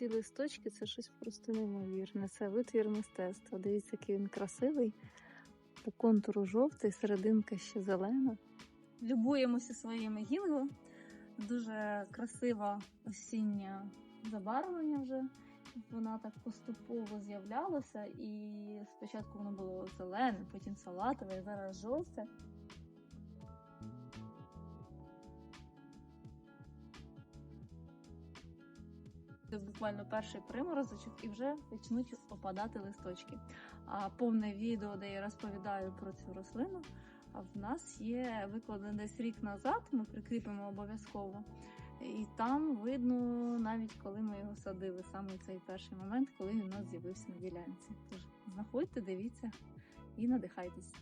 ці листочки це щось просто неймовірне. Це витвір мистецтва. Дивіться, який він красивий. По контуру жовтий, серединка ще зелена. Любуємося своїми гінго. Дуже красива осіння забарвлення вже. Вона так поступово з'являлася, і спочатку воно було зелене, потім салатове, зараз жовте. Буквально перший приморозочок і вже почнуть опадати листочки. А повне відео, де я розповідаю про цю рослину, в нас є викладене десь рік назад. Ми прикріпимо обов'язково. І там видно навіть коли ми його садили, саме цей перший момент, коли він у нас з'явився на ділянці. Тож знаходьте, дивіться і надихайтесь.